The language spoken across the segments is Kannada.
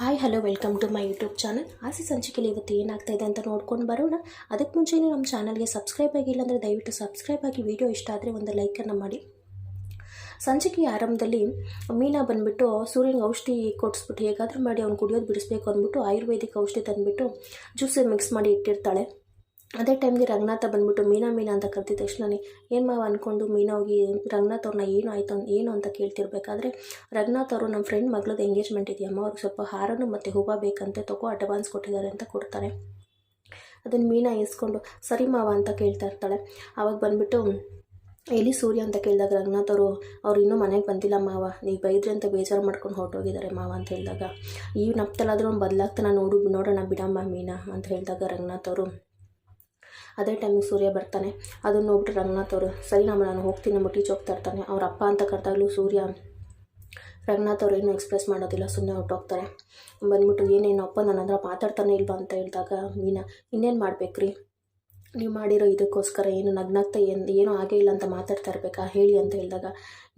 Hi hello welcome to my YouTube channel ಆಸೆ ಸಂಚಿಕೆಯಲ್ಲಿ ಇವತ್ತು ಏನಾಗ್ತಾ ಇದೆ ಅಂತ ನೋಡ್ಕೊಂಡು ಬರೋಣ. ಅದಕ್ಕೆ ಮುಂಚೆ ನಮ್ಮ ಚಾನಲ್ಗೆ ಸಬ್ಸ್ಕ್ರೈಬ್ ಆಗಿಲ್ಲ ಅಂದರೆ ದಯವಿಟ್ಟು ಸಬ್ಸ್ಕ್ರೈಬ್ ಆಗಿ ವಿಡಿಯೋ ಇಷ್ಟ ಆದರೆ ಒಂದು ಲೈಕನ್ನು ಮಾಡಿ. ಸಂಚಿಕೆಯ ಆರಂಭದಲ್ಲಿ ಮೀನಾ ಬಂದುಬಿಟ್ಟು ಸೂರ್ಯನಿಗೆ ಔಷಧಿ ಕೊಡಿಸ್ಬಿಟ್ಟು ಹೇಗಾದರೂ ಮಾಡಿ ಅವ್ನು ಕುಡಿಯೋದು ಬಿಡಿಸ್ಬೇಕು ಅಂದ್ಬಿಟ್ಟು ಆಯುರ್ವೇದಿಕ್ ಔಷಧಿ ತಂದುಬಿಟ್ಟು ಜ್ಯೂಸ್ ಮಿಕ್ಸ್ ಮಾಡಿ ಇಟ್ಟಿರ್ತಾಳೆ. ಅದೇ ಟೈಮ್ಗೆ ರಂಗನಾಥ ಬಂದ್ಬಿಟ್ಟು ಮೀನಾ ಮೀನಾ ಅಂತ ಕರೆದಿದ ತಕ್ಷಣನೇ ಏನು ಮಾವ ಅಂದ್ಕೊಂಡು ಮೀನಾ ಹೋಗಿ ರಂಗನಾಥ್ ಅವ್ರನ್ನ ಏನು ಆಯಿತು ಏನು ಅಂತ ಕೇಳ್ತಿರ್ಬೇಕಾದ್ರೆ, ರಂಗನಾಥ್ ಅವರು ನಮ್ಮ ಫ್ರೆಂಡ್ ಮಗಳದ್ದು ಎಂಗೇಜ್ಮೆಂಟ್ ಇದೆಯಮ್ಮ, ಅವ್ರಿಗೆ ಸ್ವಲ್ಪ ಹಾರನು ಮತ್ತು ಹೂವು ಬೇಕಂತೆ, ತಗೋ ಅಡ್ವಾನ್ಸ್ ಕೊಟ್ಟಿದ್ದಾರೆ ಅಂತ ಕೊಡ್ತಾರೆ. ಅದನ್ನು ಮೀನಾ ಇಸ್ಕೊಂಡು ಸರಿ ಮಾವ ಅಂತ ಕೇಳ್ತಾ ಇರ್ತಾಳೆ. ಆವಾಗ ಬಂದ್ಬಿಟ್ಟು, ಎಲ್ಲಿ ಸೂರ್ಯ ಅಂತ ಕೇಳಿದಾಗ ರಂಗನಾಥ್ ಅವರು, ಅವ್ರು ಇನ್ನೂ ಮನೆಗೆ ಬಂದಿಲ್ಲ ಮಾವ, ನೀವು ಬೈದ್ರಿ ಅಂತ ಬೇಜಾರು ಮಾಡ್ಕೊಂಡು ಹೊರಟೋಗಿದ್ದಾರೆ ಮಾವ ಅಂತ ಹೇಳಿದಾಗ. ಈ ನಪ್ತಲಾದರೂ ಅವ್ನು ಬದಲಾಗ್ತಾನೆ ನೋಡು ನೋಡೋಣ ಬಿಡಮ್ಮ ಮೀನಾ ಅಂತ ಹೇಳಿದಾಗ ರಂಗನಾಥ್ ಅವರು ಅದೇ ಟೈಮಿಗೆ ಸೂರ್ಯ ಬರ್ತಾನೆ. ಅದನ್ನು ನೋಡ್ಬಿಟ್ಟು ರಂಗನಾಥ್ ಅವರು, ಸರಿ ನಮ್ಮ ನಾನು ಹೋಗ್ತೀನಿ, ನಮ್ಮ ಟೀಚ್ ಹೋಗ್ತಾ ಇರ್ತಾನೆ. ಅವ್ರ ಅಪ್ಪ ಅಂತ ಕರೆದಾಗಲೂ ಸೂರ್ಯ ರಂಗನಾಥ್ ಅವರು ಏನೂ ಎಕ್ಸ್ಪ್ರೆಸ್ ಮಾಡೋದಿಲ್ಲ ಸುಮ್ಮನೆ ಹೊರಟೋಗ್ತಾರೆ. ಬಂದ್ಬಿಟ್ಟು ಏನೇನು ಅಪ್ಪ ನನ್ನ ಹತ್ರ ಮಾತಾಡ್ತಾನೆ ಇಲ್ವಾ? ಅಂತ ಹೇಳಿದಾಗ ಮೀನಾ, ಇನ್ನೇನು ಮಾಡ್ಬೇಕ್ರಿ? ನೀವು ಮಾಡಿರೋ ಇದಕ್ಕೋಸ್ಕರ ಏನು ನಗ್ನಾಗ್ತಾ ಏನು, ಏನೂ ಆಗೇ ಇಲ್ಲ ಅಂತ ಮಾತಾಡ್ತಾ ಇರಬೇಕಾ? ಹೇಳಿ ಅಂತ ಹೇಳಿದಾಗ,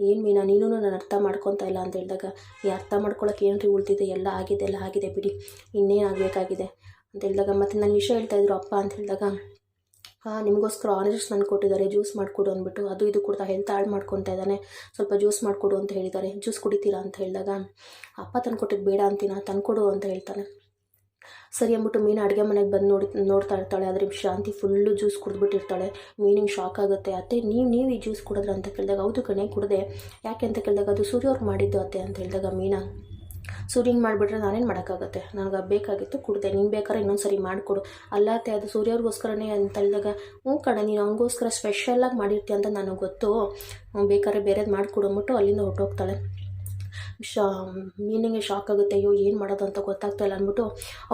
ಏನು ಮೀನಾ ನೀನು ನಾನು ಅರ್ಥ ಮಾಡ್ಕೊತಾ ಇಲ್ಲ ಅಂತ ಹೇಳಿದಾಗ, ಈ ಅರ್ಥ ಮಾಡ್ಕೊಳಕ್ಕೆ ಏನು ರೀ ಉಳಿದಿದೆ? ಎಲ್ಲ ಆಗಿದೆ ಎಲ್ಲ ಆಗಿದೆ, ಬಿಡಿ. ಇನ್ನೇನು ಆಗಬೇಕಾಗಿದೆ? ಅಂತ ಹೇಳಿದಾಗ, ಮತ್ತು ನನ್ನ ವಿಷಯ ಹೇಳ್ತಾ ಇದ್ರು ಅಪ್ಪ ಅಂತ ಹೇಳಿದಾಗ ನಿಮಗೋಸ್ಕರ ಆರೆಂಜಸ್ ತಂದು ಕೊಟ್ಟಿದ್ದಾರೆ ಜ್ಯೂಸ್ ಮಾಡಿಕೊಡು ಅಂದ್ಬಿಟ್ಟು ಅದು ಇದು ಕೊಡ್ತಾ ಹೆಲ್ತ್ ಹಾಳು ಮಾಡ್ಕೊತಾ ಇದ್ದಾನೆ. ಸ್ವಲ್ಪ ಜ್ಯೂಸ್ ಮಾಡಿಕೊಡು ಅಂತ ಹೇಳಿದ್ದಾರೆ. ಜ್ಯೂಸ್ ಕುಡಿತೀರಾ ಅಂತ ಹೇಳಿದಾಗ, ಅಪ್ಪ ತಂದು ಕೊಟ್ಟಿದ್ದು ಬೇಡ ಅಂತೀನ? ತಂದ್ಕೊಡು ಅಂತ ಹೇಳ್ತಾನೆ. ಸರಿ ಅಂದ್ಬಿಟ್ಟು ಮೀನು ಅಡುಗೆ ಮನೆಗೆ ಬಂದು ನೋಡಿ, ನೋಡ್ತಾ ಇರ್ತಾಳೆ. ಆದರೆ ಶಾಂತಿ ಫುಲ್ಲು ಜ್ಯೂಸ್ ಕುಡಿದ್ಬಿಟ್ಟಿರ್ತಾಳೆ. ಮೀನಿಗೆ ಶಾಕ್ ಆಗುತ್ತೆ. ಅತ್ತೆ, ನೀವು ನೀವು ಈ ಜ್ಯೂಸ್ ಕುಡಿದ್ರೆ ಅಂತ ಕೇಳಿದಾಗ, ಹೌದು ಕಣೆ, ಕುಡಿದೆ. ಯಾಕೆ ಅಂತ ಕೇಳಿದಾಗ, ಅದು ಸೂರ್ಯವ್ರು ಮಾಡಿದ್ದು ಅತ್ತೆ, ಅಂತ ಹೇಳಿದಾಗ ಮೀನಾ ಸೂರ್ಯಂಗೆ ಮಾಡಿಬಿಟ್ರೆ ನಾನೇನು ಮಾಡೋಕ್ಕಾಗತ್ತೆ? ನನಗೆ ಬೇಕಾಗಿತ್ತು, ಕುಡ್ದೆ. ನೀನು ಬೇಕಾದ್ರೆ ಇನ್ನೊಂದು ಸರಿ ಮಾಡಿಕೊಡು. ಅಲ್ಲಾತೆ ಅದು ಸೂರ್ಯವ್ರಿಗೋಸ್ಕರನೇ ಅಂತ ಹೇಳಿದಾಗ, ಹ್ಞೂ ಕಣೆ, ನೀನು ಅವನಿಗೋಸ್ಕರ ಸ್ಪೆಷಲಾಗಿ ಮಾಡಿರ್ತೀಯ ಅಂತ ನನಗೆ ಗೊತ್ತು. ಬೇಕಾದ್ರೆ ಬೇರೆದು ಮಾಡಿಕೊಡು ಅಂದ್ಬಿಟ್ಟು ಅಲ್ಲಿಂದ ಹೊರಟೋಗ್ತಾಳೆ. ಶಾ ಮೀನಿಂಗ್ ಶಾಕ್ ಆಗುತ್ತೆ, ಅಯ್ಯೋ, ಏನು ಮಾಡೋದು ಅಂತ ಗೊತ್ತಾಗ್ತಾ ಇಲ್ಲ ಅಂದ್ಬಿಟ್ಟು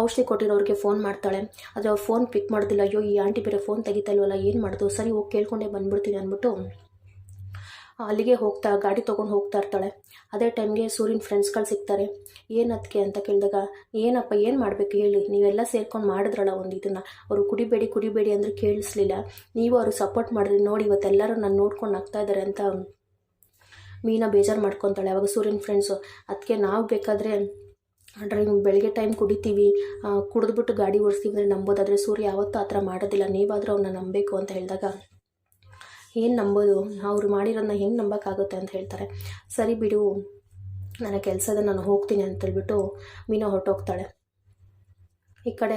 ಔಷಧಿ ಕೊಟ್ಟಿರೋರಿಗೆ ಫೋನ್ ಮಾಡ್ತಾಳೆ. ಆದರೆ ಅವ್ರು ಫೋನ್ ಪಿಕ್ ಮಾಡೋದಿಲ್ಲ, ಅಯ್ಯೋ, ಈ ಆಂಟಿ ಬೇರೆ ಫೋನ್ ತೆಗಿತಾ ಇಲ್ವಲ್ಲ, ಏನು ಮಾಡೋದು? ಸರಿ, ಹೋಗಿ ಕೇಳ್ಕೊಂಡೇ ಬಂದ್ಬಿಡ್ತೀನಿ ಅಂದ್ಬಿಟ್ಟು ಅಲ್ಲಿಗೆ ಹೋಗ್ತಾ ಗಾಡಿ ತೊಗೊಂಡು ಹೋಗ್ತಾ ಇರ್ತಾಳೆ. ಅದೇ ಟೈಮ್ಗೆ ಸೂರ್ಯನ ಫ್ರೆಂಡ್ಸ್ಗಳು ಸಿಗ್ತಾರೆ. ಏನು ಅದಕ್ಕೆ ಅಂತ ಕೇಳಿದಾಗ, ಏನಪ್ಪ, ಏನು ಮಾಡಬೇಕು ಹೇಳಿ? ನೀವೆಲ್ಲ ಸೇರ್ಕೊಂಡು ಮಾಡಿದ್ರಲ್ಲ ಒಂದು ಇದನ್ನು. ಅವರು ಕುಡಿಬೇಡಿ ಕುಡಿಬೇಡಿ ಅಂದರೆ ಕೇಳಿಸ್ಲಿಲ್ಲ. ನೀವು ಅವರು ಸಪೋರ್ಟ್ ಮಾಡಿದ್ರಿ ನೋಡಿ ಇವತ್ತೆಲ್ಲರೂ ನಾನು ನೋಡ್ಕೊಂಡು ಆಗ್ತಾ ಇದ್ದಾರೆ ಅಂತ ಮೀನಾ ಬೇಜಾರು ಮಾಡ್ಕೊತಾಳೆ. ಅವಾಗ ಸೂರ್ಯನ ಫ್ರೆಂಡ್ಸು ಅದಕ್ಕೆ ನಾವು ಬೇಕಾದರೆ ಡ್ರೈವಿಂಗ್ ಬೆಳಗ್ಗೆ ಟೈಮ್ ಕುಡಿತೀವಿ. ಕುಡಿದ್ಬಿಟ್ಟು ಗಾಡಿ ಓಡಿಸ್ತೀವಿ ಅಂದರೆ ನಂಬೋದಾದರೆ ಸೂರ್ಯ ಯಾವತ್ತೂ ಆ ಥರ ಮಾಡೋದಿಲ್ಲ. ನೀವಾದರೂ ಅವನ್ನ ನಂಬಬೇಕು ಅಂತ ಹೇಳಿದಾಗ ಏನು ನಂಬೋದು? ಅವ್ರು ಮಾಡಿರೋದನ್ನ ಹೆಂಗೆ ನಂಬೋಕ್ಕಾಗುತ್ತೆ ಅಂತ ಹೇಳ್ತಾರೆ. ಸರಿ ಬಿಡು ನನ್ನ ಕೆಲಸದ ನಾನು ಹೋಗ್ತೀನಿ ಅಂತೇಳ್ಬಿಟ್ಟು ಮೀನಾ ಹೊರಟೋಗ್ತಾಳೆ. ಈ ಕಡೆ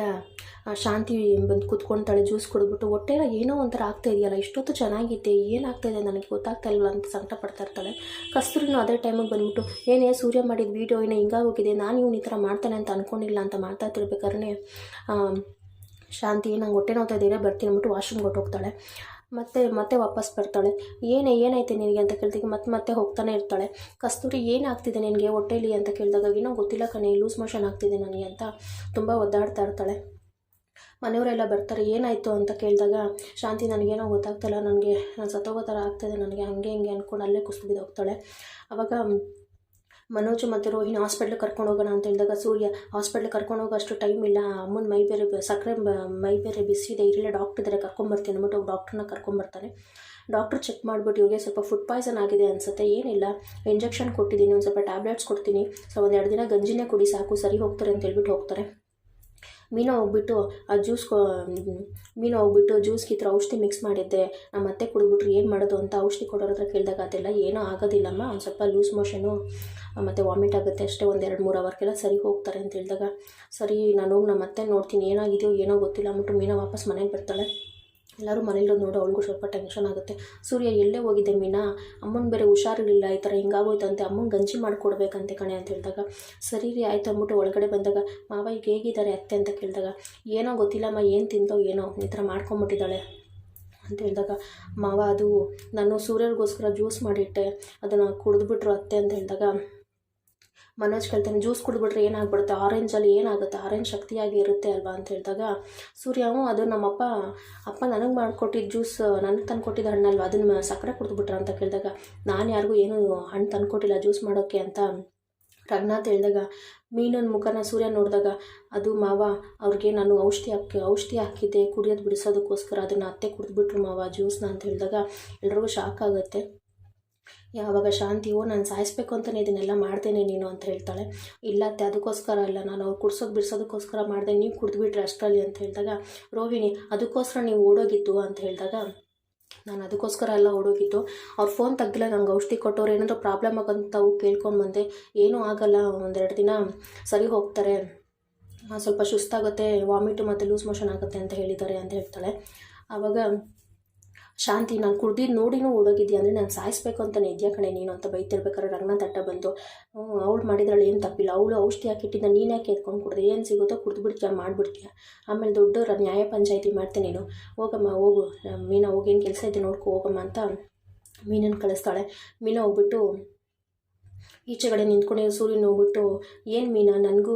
ಶಾಂತಿ ಬಂದು ಕೂತ್ಕೊಳ್ತಾಳೆ ಜ್ಯೂಸ್ ಕುಡಿದ್ಬಿಟ್ಟು. ಹೊಟ್ಟೆ ಏನೋ ಒಂಥರ ಆಗ್ತಾ ಇದೆಯಲ್ಲ, ಇಷ್ಟೊತ್ತು ಚೆನ್ನಾಗಿದೆ ಏನಾಗ್ತಾ ಇದೆ ನನಗೆ ಗೊತ್ತಾಗ್ತಾ ಇಲ್ಲ ಅಂತ ಸಂಕಟ ಪಡ್ತಾ ಇರ್ತಾಳೆ. ಕಸ್ತೂರಿನೂ ಅದೇ ಟೈಮಿಗೆ ಬಂದ್ಬಿಟ್ಟು, ಏನೇ ಸೂರ್ಯ ಮಾಡಿದ ವೀಡಿಯೋ ಏನೋ ಹಿಂಗಾಗೋಗಿದೆ ನಾನು ಇವ್ನು ಈ ಥರ ಮಾಡ್ತಾನೆ ಅಂತ ಅಂದ್ಕೊಂಡಿಲ್ಲ ಅಂತ ಮಾತಾಡ್ತಿರ್ಬೇಕಾದ್ರೆ ಶಾಂತಿ ನಂಗೆ ಹೊಟ್ಟೆ ನೋಡ್ತಾ ಇದ್ದೀರಾ ಬರ್ತೀನಿ ಅಂದ್ಬಿಟ್ಟು ವಾಶ್ರೂಮ್ಗೆ ಹೊಟ್ಟೋಗ್ತಾಳೆ ಮತ್ತೆ ಮತ್ತೆ ವಾಪಸ್ ಬರ್ತಾಳೆ. ಏನೇ ಏನೈತೆ ನಿನಗೆ ಅಂತ ಕೇಳ್ದಾಗ ಮತ್ತೆ ಮತ್ತೆ ಹೋಗ್ತಾನೆ ಇರ್ತಾಳೆ. ಕಸ್ತೂರಿ ಏನಾಗ್ತಿದೆ ನಿನಗೆ ಹೊಟ್ಟೆಲಿ ಅಂತ ಕೇಳಿದಾಗ? ಏನೋ ಗೊತ್ತಿಲ್ಲ ಕಣೆ, ಲೂಸ್ ಮೋಷನ್ ಆಗ್ತಿದೆ ನನಗೆ ಅಂತ ತುಂಬ ಒದ್ದಾಡ್ತಾ ಇರ್ತಾಳೆ. ಮನೆಯವರೆಲ್ಲ ಬರ್ತಾರೆ, ಏನಾಯಿತು ಅಂತ ಕೇಳಿದಾಗ, ಶಾಂತಿ, ನನಗೇನೋ ಗೊತ್ತಾಗ್ತಿಲ್ಲ ನನಗೆ ಸತ್ತೋಗೋ ಥರ ಆಗ್ತಿದೆ ನನಗೆ ಹಂಗೆ, ಹಿಂಗೆ ಅಂದ್ಕೊಂಡು ಅಲ್ಲೇ ಕುಸಿದು ಹೋಗ್ತಾಳೆ. ಆವಾಗ ಮನೋಜ್ ಮತ್ತು ರೋಹಿಣಿ ಹಾಸ್ಪಿಟ್ಲಿಗೆ ಕರ್ಕೊಂಡು ಹೋಗೋಣ ಅಂತ ಹೇಳಿದಾಗ ಸೂರ್ಯ, ಹಾಸ್ಪಿಟ್ಲಿಗೆ ಕರ್ಕೊಂಡು ಹೋಗೋ ಅಷ್ಟು ಟೈಮ್ ಇಲ್ಲ. ಅಮ್ಮನ ಮೈ ಬೇರೆ ಸಕ್ಕರೆ ಮೈ ಬೇರೆ ಬಿಸಿ ಇದೆ. ಇರಲಿಲ್ಲ ಡಾಕ್ಟರ್ ಇದ್ದಾರೆ ಕರ್ಕೊಂಬರ್ತೀನಿ. ಅಂದ್ಬಿಟ್ಟು ಡಾಕ್ಟ್ರನ್ನ ಕರ್ಕೊಂಬರ್ತಾನೆ. ಡಾಕ್ಟ್ರ್ ಚೆಕ್ ಮಾಡಿಬಿಟ್ಟು, ಇವಾಗ ಸ್ವಲ್ಪ ಫುಡ್ ಪಾಯ್ಸನ್ ಆಗಿದೆ ಅನಿಸುತ್ತೆ. ಏನಿಲ್ಲ. ಇಂಜೆಕ್ಷನ್ ಕೊಟ್ಟಿದ್ದೀನಿ. ಒಂದು ಸ್ವಲ್ಪ ಟ್ಯಾಬ್ಲೆಟ್ಸ್ ಕೊಡ್ತೀನಿ. ಸೊ, ಒಂದು ಎರಡು ದಿನ ಗಂಜಿನೇ ಕುಡಿ, ಸಾಕು. ಸರಿ ಹೋಗ್ತಾರೆ ಅಂತ ಹೇಳ್ಬಿಟ್ಟು ಹೋಗ್ತಾರೆ. ಮೀನಾ ಹೋಗ್ಬಿಟ್ಟು ಆ ಜ್ಯೂಸ್ ಮೀನು ಹೋಗ್ಬಿಟ್ಟು ಜ್ಯೂಸ್ಗೆ ಈ ಥರ ಔಷಧಿ ಮಿಕ್ಸ್ ಮಾಡಿದ್ದೆ. ನಮ್ಮ ಮತ್ತೆ ಕುಡಿದ್ಬಿಟ್ರೆ, ಏನು ಮಾಡೋದು ಅಂತ ಔಷಧಿ ಕೊಡೋರ ಹತ್ರ ಕೇಳಿದಾಗ ಅದೆಲ್ಲ ಏನೂ ಆಗೋದಿಲ್ಲಮ್ಮ, ಒಂದು ಸ್ವಲ್ಪ ಲೂಸ್ ಮೋಷನು ಮತ್ತು ವಾಮಿಟ್ ಆಗುತ್ತೆ ಅಷ್ಟೇ, ಒಂದು ಎರಡು ಮೂರು ಅವರ್ಗೆಲ್ಲ ಸರಿ ಹೋಗ್ತಾರೆ ಅಂತ ಹೇಳಿದಾಗ, ಸರಿ, ನಾನು ಹೋಗಿ ನಮ್ಮ ಮತ್ತೆ ನೋಡ್ತೀನಿ, ಏನಾಗಿದೆಯೋ ಏನೋ ಗೊತ್ತಿಲ್ಲ ಅಂದ್ಬಿಟ್ಟು ಮೀನಾ ವಾಪಸ್ ಮನೆಗೆ ಬರ್ತಾಳೆ. ಎಲ್ಲರೂ ಮನೇಲಿ ನೋಡು, ಅವಳಿಗೂ ಸ್ವಲ್ಪ ಟೆನ್ಷನ್ ಆಗುತ್ತೆ. ಸೂರ್ಯ ಎಲ್ಲೇ ಹೋಗಿದ್ದೆ ಮೀನಾ? ಅಮ್ಮನ ಬೇರೆ ಹುಷಾರಿರಲಿಲ್ಲ, ಈ ಥರ ಹಿಂಗಾಗೋಯ್ತಂತೆ ಅಮ್ಮನ ಗಂಜಿ ಮಾಡಿಕೊಡ್ಬೇಕಂತೆ ಕಣೆ ಅಂತ ಹೇಳಿದಾಗ. ಸರಿ ರೀ, ಆಯ್ತು ಅಂದ್ಬಿಟ್ಟು ಒಳಗಡೆ ಬಂದಾಗ, ಮಾವ ಈಗ ಹೇಗಿದ್ದಾರೆ ಅತ್ತೆ ಅಂತ ಕೇಳಿದಾಗ, ಏನೋ ಗೊತ್ತಿಲ್ಲಮ್ಮ, ಏನು ತಿಂದೋ ಏನೋ, ಈ ಥರ ಮಾಡ್ಕೊಂಬಿಟ್ಟಿದ್ದಾಳೆ ಅಂತ ಹೇಳಿದಾಗ, ಮಾವ ಅದು ನಾನು ಸೂರ್ಯರಿಗೋಸ್ಕರ ಜ್ಯೂಸ್ ಮಾಡಿಟ್ಟೆ, ಅದನ್ನು ಕುಡಿದ್ಬಿಟ್ರು ಅತ್ತೆ ಅಂತ ಹೇಳಿದಾಗ ಮನೋಜ್ ಕೇಳ್ತಾನೆ ಜ್ಯೂಸ್ ಕುಡಿದ್ಬಿಟ್ರೆ ಏನಾಗ್ಬಿಡುತ್ತೆ? ಆರೆಂಜಲ್ಲಿ ಏನಾಗುತ್ತೆ? ಆರೆಂಜ್ ಶಕ್ತಿಯಾಗಿ ಇರುತ್ತೆ ಅಲ್ವಾ? ಅಂತ ಹೇಳಿದಾಗ, ಸೂರ್ಯವೂ ಅದು ನಮ್ಮಪ್ಪ, ಅಪ್ಪ ನನಗೆ ಮಾಡ್ಕೊಟ್ಟಿದ್ದ ಜ್ಯೂಸ್ ನನಗೆ ತಂದು ಕೊಟ್ಟಿದ್ದ ಹಣ್ಣಲ್ವ? ಅದನ್ನು ಸಕ್ಕರೆ ಕುಡಿದ್ಬಿಟ್ರ? ಅಂತ ಕೇಳಿದಾಗ, ನಾನು ಯಾರಿಗೂ ಏನೂ ಹಣ್ಣು ತಂದುಕೊಟ್ಟಿಲ್ಲ ಜ್ಯೂಸ್ ಮಾಡೋಕ್ಕೆ ಅಂತ. ರಘುನಾಥ್ ಹೇಳಿದಾಗ, ಮೀನಿನ ಮುಖನ ಸೂರ್ಯ ನೋಡಿದಾಗ, ಅದು ಮಾವ, ಅವ್ರಿಗೆ ನಾನು ಔಷಧಿ ಹಾಕಿ, ಔಷಧಿ ಹಾಕಿದ್ದೆ, ಕುಡಿಯೋದು ಬಿಡಿಸೋದಕ್ಕೋಸ್ಕರ, ಅದನ್ನು ಅತ್ತೆ ಕುಡಿದ್ಬಿಟ್ರು ಮಾವ ಜ್ಯೂಸ್ನ ಅಂತ ಹೇಳಿದಾಗ, ಎಲ್ರಿಗೂ ಶಾಕ್ ಆಗುತ್ತೆ. ಯಾವಾಗ ಶಾಂತಿ ಓ ನಾನು ಸಾಯಿಸ್ಬೇಕು ಅಂತಲೇ ಇದನ್ನೆಲ್ಲ ಮಾಡ್ತೇನೆ ನೀನು ಅಂತ ಹೇಳ್ತಾಳೆ. ಇಲ್ಲ ಅತ್ತೆ, ಅದಕ್ಕೋಸ್ಕರ ಅಲ್ಲ, ನಾನು ಅವ್ರು ಕುಡ್ಸೋದು ಬಿಡ್ಸೋದಕ್ಕೋಸ್ಕರ ಮಾಡಿದೆ, ನೀವು ಕುಡಿದ್ಬಿಟ್ರೆ ಅಷ್ಟರಲ್ಲಿ ಅಂತ ಹೇಳಿದಾಗ, ರೋಹಿಣಿ, ಅದಕ್ಕೋಸ್ಕರ ನೀವು ಓಡೋಗಿತ್ತು ಅಂತ ಹೇಳಿದಾಗ, ನಾನು ಅದಕ್ಕೋಸ್ಕರ ಎಲ್ಲ ಓಡೋಗಿತ್ತು ಅವ್ರ ಫೋನ್ ತೆಗ್ದಿಲ್ಲ, ನಂಗೆ ಔಷಧಿ ಕೊಟ್ಟವ್ರು ಏನಾದರೂ ಪ್ರಾಬ್ಲಮ್ ಆಗಂತವು ಕೇಳ್ಕೊಂಬಂದೆ ಏನೂ ಆಗಲ್ಲ, ಒಂದೆರಡು ದಿನ ಸರಿ ಹೋಗ್ತಾರೆ. ಸ್ವಲ್ಪ ಸುಸ್ತಾಗುತ್ತೆ, ವಾಮಿಟು ಮತ್ತು ಲೂಸ್ ಮೋಷನ್ ಆಗುತ್ತೆ ಅಂತ ಹೇಳಿದ್ದಾರೆ ಅಂತ ಹೇಳ್ತಾಳೆ. ಆವಾಗ ಶಾಂತಿ, ನಾನು ಕುಡ್ದಿದ್ದು ನೋಡಿನೂ ಓಡೋಗಿದ್ಯಾ? ಅಂದರೆ ನಾನು ಸಾಯಿಸ್ಬೇಕು ಅಂತಲೇ ಇದೆಯಾ ಕಣೆ ನೀನು ಅಂತ ಬೈತಿರ್ಬೇಕಾದ್ರೆ ರಂಗನಾಥ್ ತಟ್ಟ ಬಂದು ಅವಳು ಮಾಡಿದ್ರಲ್ಲಿ, ಏನು ತಪ್ಪಿಲ್ಲ? ಅವಳು ಔಷಧಿ ಹಾಕಿಟ್ಟಿದ್ದ ನೀನು ಯಾಕೆ ಎತ್ಕೊಂಡು ಕುಡ್ದೆ? ಏನು ಸಿಗುತ್ತೋ ಕುಡ್ದು ಬಿಡ್ತೀಯ ಮಾಡಿಬಿಡ್ತೀಯ ಆಮೇಲೆ ದೊಡ್ಡವ್ರ ನ್ಯಾಯ ಪಂಚಾಯತಿ ಮಾಡ್ತೀನಿ ನೀನು. ಹೋಗಮ್ಮ, ಹೋಗು. ಮೀನಾ ಹೋಗಿ ಏನು ಕೆಲಸ ಇದೆ ನೋಡ್ಕೊ ಹೋಗಮ್ಮ ಅಂತ ಮೀನನ್ನು ಕಳಿಸ್ತಾಳೆ. ಮೀನಾ ಹೋಗ್ಬಿಟ್ಟು ಈಚೆಗಡೆ ನಿಂತ್ಕೊಂಡೆ, ಸೂರ್ಯನ ಹೋಗ್ಬಿಟ್ಟು ಏನು ಮೀನಾ, ನನಗೂ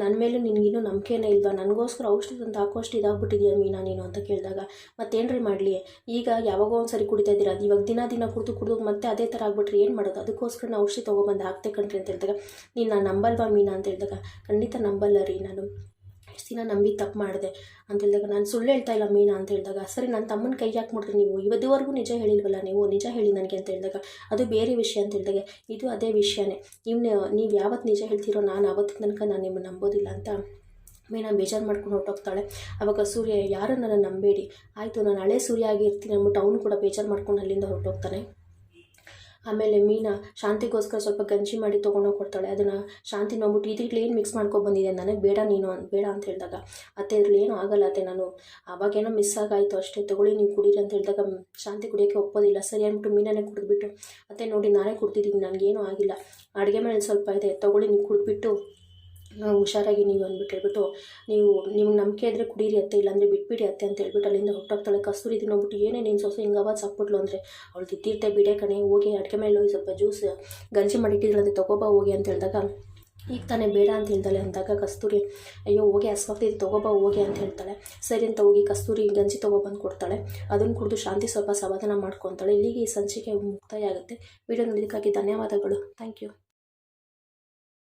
ನನ್ನ ಮೇಲೂ ನಿನಗಿನ್ನೂ ನಂಬಿಕೆನೇ ಇಲ್ವಾ? ನನಗೋಸ್ಕರ ಔಷಧಿ ತಂದು ಹಾಕೋಷ್ಟು ಇದಾಗ್ಬಿಟ್ಟಿದ್ಯಾ ಮೀನಾ ನೀನು? ಅಂತ ಕೇಳಿದಾಗ, ಮತ್ತೇನ್ರಿ ಮಾಡಲಿ? ಈಗ ಯಾವಾಗೋ ಒಂದು ಸರಿ ಕುಡಿತಾ ಇದ್ದೀರಾ? ಅದು ಇವಾಗ ದಿನ ದಿನ ಕುಡಿದು ಕುಡಿದು ಮತ್ತೆ ಅದೇ ಥರ ಆಗ್ಬಿಟ್ರೆ ಏನು ಮಾಡೋದು? ಅದಕ್ಕೋಸ್ಕರ ನಾನು ಔಷಧಿ ತೊಗೊಬಂದು ಹಾಕ್ತೆ ಅಂತ ಹೇಳಿದಾಗ, ನೀನು ನಾನು ನಂಬಲ್ವಾ ಮೀನಾ? ಅಂತ ಹೇಳಿದಾಗ, ಖಂಡಿತ ನಂಬಲ್ಲ ರೀ ನಾನು. ಎಷ್ಟು ದಿನ ನಂಬಿ ತಪ್ಪು ಮಾಡಿದೆ ಅಂತ ಹೇಳಿದಾಗ, ನಾನು ಸುಳ್ಳು ಹೇಳ್ತಾ ಇಲ್ಲ ಮೀನಾ ಅಂತ ಹೇಳಿದಾಗ, ಸರಿ, ನನ್ನ ತಮ್ಮನ ಕೈ ಯಾಕೆ ಮಾಡಿದ್ರಿ ನೀವು? ಇವತ್ತಿವರೆಗೂ ನಿಜ ಹೇಳಿಲ್ವಲ್ಲ ನೀವು? ನಿಜ ಹೇಳಿ ನನಗೆ ಅಂತ ಹೇಳಿದಾಗ, ಅದು ಬೇರೆ ವಿಷಯ ಅಂತ ಹೇಳಿದಾಗ, ಇದು ಅದೇ ವಿಷಯನೇ. ನೀವು ನೀವು ಯಾವತ್ತು ನಿಜ ಹೇಳ್ತೀರೋ ನಾನು ಆವತ್ತಿನ ತನಕ ನಾನು ನಿಮ್ಮನ್ನು ನಂಬೋದಿಲ್ಲ ಅಂತ ಮೀನಾ ಬೇಜಾರು ಮಾಡ್ಕೊಂಡು ಹೊರಟೋಗ್ತಾಳೆ. ಅವಾಗ ಸೂರ್ಯ ಯಾರು ನನ್ನ ನಂಬೇಡಿ. ಆಯಿತು, ನಾನು ಹಳೆ ಸೂರ್ಯ ಆಗಿರ್ತೀನಿ ಅಂದ್ಬಿಟ್ಟು ಅವನು ಕೂಡ ಬೇಜಾರು ಮಾಡ್ಕೊಂಡು ಅಲ್ಲಿಂದ ಹೊರಟೋಗ್ತಾನೆ. ಆಮೇಲೆ ಮೀನಾ ಶಾಂತಿಗೋಸ್ಕರ ಸ್ವಲ್ಪ ಗಂಜಿ ಮಾಡಿ ತೊಗೊಂಡೋಗಿ ಕೊಡ್ತಾಳೆ. ಅದನ್ನು ಶಾಂತಿ ನೋಡ್ಬಿಟ್ಟು ಇದ್ರಲ್ಲಿ ಏನು ಮಿಕ್ಸ್ ಮಾಡ್ಕೊಂಡು ಬಂದಿದೆ? ನನಗೆ ಬೇಡ ನೀನು ಅನ್- ಬೇಡ ಅಂತ ಹೇಳಿದಾಗ, ಅತ್ತೆ, ಇದ್ರಲ್ಲಿ ಏನೂ ಆಗಲ್ಲ ಅತ್ತೆ ನಾನು. ಅವಾಗೇನೋ ಮಿಸ್ ಆಗಾಯಿತು, ಅಷ್ಟೇ ತೊಗೊಳ್ಳಿ, ನೀವು ಕುಡೀರಿ ಅಂತ ಹೇಳಿದಾಗ ಶಾಂತಿ ಕುಡಿಯೋಕ್ಕೆ ಒಪ್ಪೋದಿಲ್ಲ. ಸರಿ ಅಂದ್ಬಿಟ್ಟು ಮೀನಾನೇ ಕುಡಿದ್ಬಿಟ್ಟು ಅತ್ತೆ ನೋಡಿ ನಾನೇ ಕುಡ್ತಿದ್ದೀನಿ ನನಗೇನೂ ಆಗಿಲ್ಲ. ಅಡುಗೆ ಮೇಲೆ ಸ್ವಲ್ಪ ಇದೆ, ತೊಗೊಳ್ಳಿ, ನೀವು ಕುಡಿದ್ಬಿಟ್ಟು ಹುಷಾರಾಗಿ ನೀವು ಅಂದ್ಬಿಟ್ಟು ಹೇಳ್ಬಿಟ್ಟು, ನೀವು ನಿಮ್ಗೆ ನಂಬಿಕೆ ಇದ್ದರೆ ಕುಡೀರಿ ಅತ್ತೆ, ಇಲ್ಲಾಂದರೆ ಬಿಟ್ಬಿಡಿ ಅತ್ತೆ ಅಂತ ಹೇಳ್ಬಿಟ್ಟು ಅಲ್ಲಿಂದ ಹೊರಟೋಗ್ತಾಳೆ. ಕಸ್ತೂರಿ ಇದನ್ನ ನೋಡ್ಬಿಟ್ಟು ಏನೇ ನೀನು ಸೊಸೆ ಹಿಂಗೆ ಹಾಕ್ಬಿಟ್ಲು ಅಂದರೆ, ಅವಳು ತಿರ್ತೆ ಬಿಡೆ ಕಣೆ, ಹೋಗಿ ಅಡುಗೆ ಮೇಲೆ ಹೋಗಿ ಸ್ವಲ್ಪ ಜ್ಯೂಸ್ ಗಂಜಿ ಮಾಡಿಟ್ಟಿದ್ರಂತೆ ತಗೋಬಾ ಹೋಗಿ ಅಂತ ಹೇಳಿದಾಗ, ಈಗ ತಾನೇ ಬೇಡ ಅಂತ ಹೇಳ್ತಾಳೆ ಅಂದಾಗ ಕಸ್ತೂರಿ, ಅಯ್ಯೋ ಹೋಗಿ ಹಸ್ವಾಗ್ತಿದ್ದು ತಗೋಬಾ ಹೋಗಿ ಅಂತ ಹೇಳ್ತಾಳೆ. ಸರಿ ಅಂತ ಹೋಗಿ ಕಸ್ತೂರಿ ಗಂಜಿ ತೊಗೊಬಂದು ಕೊಡ್ತಾಳೆ. ಅದನ್ನು ಕುಡಿದು ಶಾಂತಿ ಸ್ವಲ್ಪ ಸಮಾಧಾನ ಮಾಡ್ಕೊತಾಳೆ. ಇಲ್ಲಿಗೆ ಈ ಸಂಚಿಕೆ ಮುಕ್ತಾಯ ಆಗುತ್ತೆ. ವಿಡಿಯೋ ನೋಡಿದ್ದಕ್ಕಾಗಿ ಧನ್ಯವಾದಗಳು. Thank you